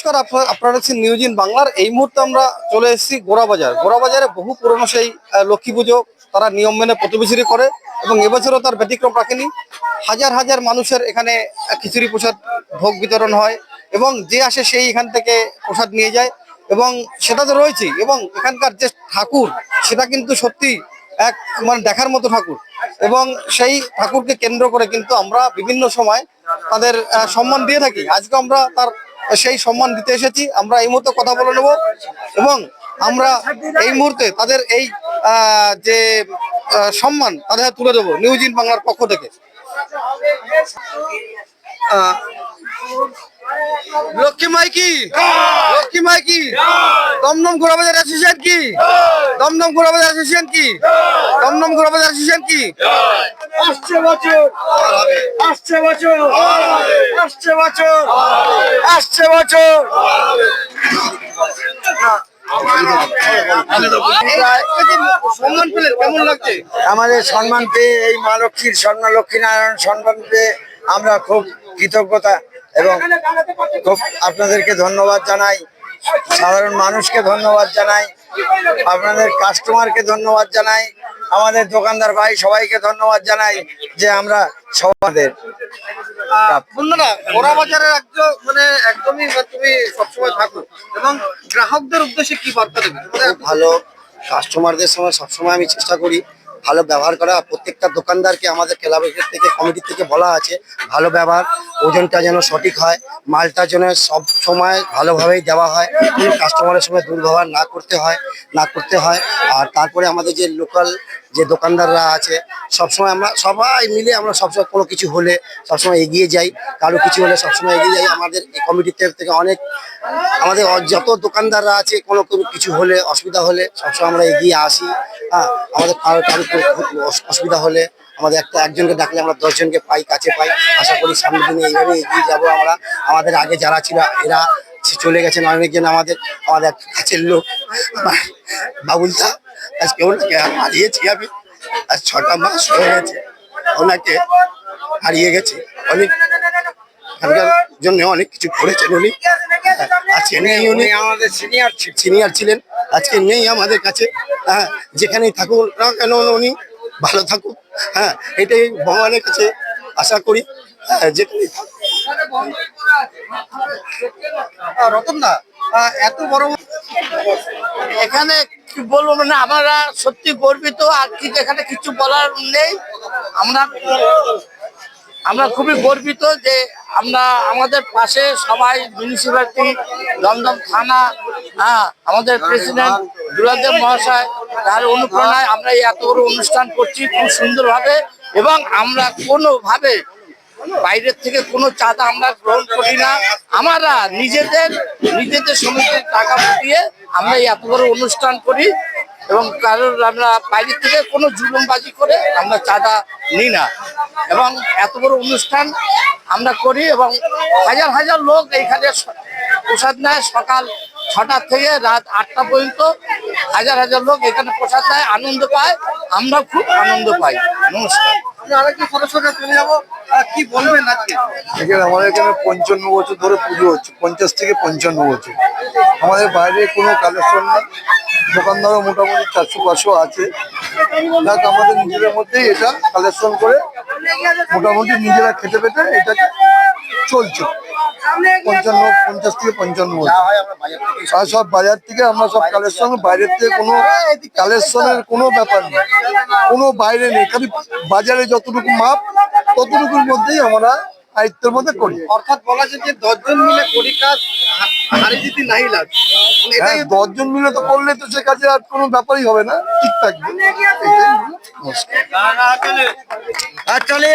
নমস্কার, আপনারা দেখছেন নিউজ ইন বাংলার এই মুহূর্তে আমরা চলে এসেছি গোড়াবাজার গোড়াবাজারে বহু পুরনো সেই লক্ষ্মী পুজো তারা নিয়ম মেনে প্রতিবেশী করে এবং এবছরও তার ব্যতিক্রম রাখেনি। হাজার হাজার মানুষের এখানে খিচুড়ি প্রসাদ, ভোগ বিতরণ হয় এবং যে আসে সেই এখান থেকে প্রসাদ নিয়ে যায় এবং সেটা তো রয়েছেই এবং এখানকার যে ঠাকুর, সেটা কিন্তু সত্যি এক মানে দেখার মতো ঠাকুর এবং সেই ঠাকুরকে কেন্দ্র করে কিন্তু আমরা বিভিন্ন সময় তাদের সম্মান দিয়ে থাকি। আজকে আমরা তার সেই সম্মান দিতে এসেছি। আমরা এই মুহূর্তে কথা বলে নেব এবং আমরা এই মুহূর্তে তাদের এই যে সম্মান তাদের তুলে দেবো নিউজ ইন বাংলার পক্ষ থেকে। লক্ষ্মী মাইকি, লক্ষ্মী মাই কি দমদম ঘোরাবাজার অ্যাসোসিয়েশন কি? দমদম ঘোরাবাজার অ্যাসোসিয়েশন কি? দমদম ঘোরাবাজার অ্যাসোসিয়েশন কি? আসছে বছর। আসছে বছর। আসছে বছর। আসছে বছর। সম্মান পেলেন কেমন লাগছে আমাদের সম্মান পেয়ে এই মা লক্ষ্মীর স্বর্ণ লক্ষ্মীনারায়ণ সম্মান পেয়ে আমরা খুব কৃতজ্ঞতা এবং খুব আপনাদেরকে ধন্যবাদ জানাই। সাধারণ মানুষকে ধন্যবাদ জানাই আপনাদের কাস্টমারকে ধন্যবাদ জানাই আমাদের দোকানদার ভাই সবাইকে ধন্যবাদ জানাই যে আমরা সবাদের বন্ধুরা বাজারের একদম মানে একদমই মানে তুমি সবসময় থাকো। এবং গ্রাহকদের উদ্দেশ্যে কি বার্তা দেবে? খুব ভালো। কাস্টমারদের সময় সবসময় আমি চেষ্টা করি। ভালো ব্যবহার করা। প্রত্যেকটা দোকানদারকে আমাদের ক্লাবের থেকে কমিটি থেকে বলা আছে, ভালো ব্যবহার, ওজনটা যেন সঠিক হয়, মালটা যেন সব সময় ভালোভাবেই দেওয়া হয় কাস্টমারের সঙ্গে দুর্ব্যবহার না করতে হয়, না করতে হয়। আর তারপরে আমাদের যে লোকাল যে দোকানদাররা আছে, সবসময় আমরা সবাই মিলে আমরা সবসময় কোনো কিছু হলে সবসময় এগিয়ে যাই। কারও কিছু হলে সবসময় এগিয়ে যাই। আমাদের এই কমিটির থেকে অনেক, আমাদের যত দোকানদাররা আছে, কোনো কোনো কিছু হলে, অসুবিধা হলে সবসময় আমরা এগিয়ে আসি। হ্যাঁ আমাদের কারও কারও খুব অসুবিধা হলে আমাদের একটা একজনকে ডাকলে আমরা দশজনকে পাই কাছে পাই। আশা করি সামনের দিনে এইভাবে এগিয়ে যাব আমরা। আমাদের আগে যারা ছিল এরা চলে গেছেন অনেকজন আমাদের আমাদের কাছের লোক। আমার বাবুলদা আজকে ওনাকে হারিয়েছি আমি। আজ ছটা মাস হয়ে গেছে ওনাকে হারিয়ে গেছে। অনেক এখানকার জন্য অনেক কিছু করেছেন উনি। আজকে নেই উনি আমাদের সিনিয়র সিনিয়র ছিলেন। আজকে নেই আমাদের কাছে। হ্যাঁ যেখানেই থাকুক না কেন উনি ভালো থাকুক হ্যাঁ এটাই ভগবানের কাছে আশা করি হ্যাঁ যেখানেই থাকুক। রতন এত বড় এখানে কি বলব মানে আমরা সত্যি গর্বিত আর কি এখানে কিছু বলার নেই আমরা আমরা খুবই গর্বিত যে আমরা আমাদের পাশে সবাই মিউনিসিপ্যালিটি দমদম থানা হ্যাঁ আমাদের প্রেসিডেন্ট দুলাদেব মহাশয় তার অনুপ্রেরণায় আমরা এই এত বড় অনুষ্ঠান করছি খুব সুন্দরভাবে এবং আমরা কোনোভাবে বাইরের থেকে কোনো চাঁদা আমরা গ্রহণ করি না। আমরা নিজেদের নিজেদের সমিতির টাকা দিয়ে আমরা এই এত বড় অনুষ্ঠান করি এবং কারোর আমরা বাইরের থেকে কোনো জুলুমবাজি করে আমরা চাঁদা নিই না। এবং এত বড় অনুষ্ঠান আমরা করি এবং হাজার হাজার লোক এইখানে প্রসাদ নেয় সকাল ছটা থেকে রাত আটটা পর্যন্ত। হাজার হাজার লোক এখানে প্রসাদ নেয় আনন্দ পায়। আমরা খুব আনন্দ পাই। নমস্কার। কি বলবেন আজকে? এখানে আমাদের এখানে পঞ্চান্ন বছর ধরে পুজো হচ্ছে পঞ্চাশ থেকে পঞ্চান্ন বছর। আমাদের বাইরে কোনো কালেকশন না দোকানদারও মোটামুটি চারশো পাঁচশো আছে। যাক আমাদের নিজেদের মধ্যেই এটা কালেকশন করে মোটামুটি নিজেরা খেতে পেতে এটাকে চলছে। পঞ্চান্ন পঞ্চাশ থেকে পঞ্চান্ন আর সব বাজার থেকে আমরা সব কালেকশন বাইরের থেকে কোনো কালেকশনের কোনো ব্যাপার নেই। কোনো বাইরে নেই খালি বাজারে যতটুকু মাপ ততটুকুর মধ্যেই আমরা আয়ত্তের মধ্যে করি। অর্থাৎ বলা যায় যে দশজন মিলে করি কাজ হারি নাই লাগ হ্যাঁ দশজন মিলে তো করলে তো সে কাজে আর কোনো ব্যাপারই হবে না ঠিক থাকবে। চলে